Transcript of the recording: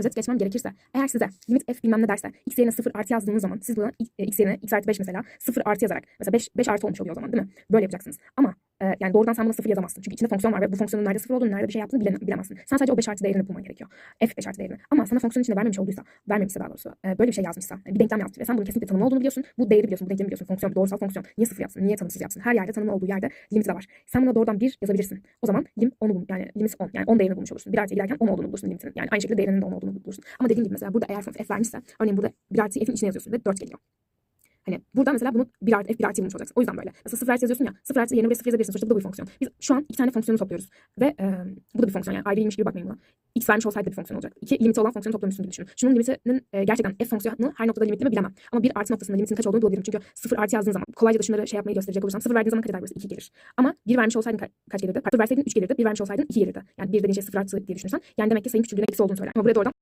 özet geçmem gerekirse eğer size limit f bilmem ne derse x yerine 0 artı yazdığınız zaman siz buna x- e, x yerine x artı 5 mesela 0 artı yazarak mesela 5, 5 artı olmuş oluyor o zaman değil mi? Böyle yapacaksınız. Ama e, yani doğrudan sen buna 0 yazamazsın. Çünkü içinde fonksiyon var ve bu fonksiyonun nerede 0 olduğunu, nerede bir şey yaptığını bile, bilemezsin. Sen sadece o 5 artı değerini bulman gerekiyor. F 5 artı değerini. Ama sana fonksiyonun içinde vermemiş olduysa, vermemişse daha doğrusu e, böyle bir şey yazmışsa, yani bir denklem yazmış ve sen bunun kesinlikle tanımlı olduğunu biliyorsun. Bu değeri biliyorsun, bu denklemi biliyorsun. Fonksiyon, doğrusal fonksiyon. Niye 0 yapsın, niye tanımsız yapsın? Her yerde tanımlı olduğu yerde limiti de var. Sen buna doğrudan 1 yazabilirsin. O zaman lim 10'u bul. Yani limit 10. Yani 10 değerini bulmuş olursun. 1 artı giderken 10 olduğunu bulursun limitinin. Yani aynı şekilde değerinin de 10 olduğunu bulursun. Ama dediğim gibi mesela burada eğer f vermişse, örneğin burada 1 artı f'in içine yazıyorsun ve 4 geliyor. Hani burada mesela bunu 1 artı f 1 artı bulmuş olacaksın. O yüzden böyle. Mesela 0 artı yazıyorsun ya. 0 artı yerine buraya 0 yazabilirsin. Sonuçta bu da bir fonksiyon. Biz şu an iki tane fonksiyonu topluyoruz. Ve e, bu da bir fonksiyon yani. Ayrıymış gibi bakmayın buna. X vermiş olsaydı bir fonksiyon olacak. İki limiti olan fonksiyonu toplamışsın gibi düşünün. Şunun limitinin e, gerçekten f fonksiyonu her noktada limitli mi bilemem. Ama bir artı noktasında limitin kaç olduğunu bulabilirim. Çünkü 0 artı yazdığın zaman kolayca da şunları şey yapmayı gösterecek olursam 0 verdiğin zaman kaç eder burası? 2 gelir. Ama 1 vermiş olsaydın ka- kaç gelirdi? 0 verseydin 3 gelirdi. 1 vermiş olsaydın 2 gelirdi. Yani 1 dediğin şey 0 artı diye düşünürsen. Yani demek ki sayın küçüldüğüne eksi olduğunu söyler. Ama buraya doğrudan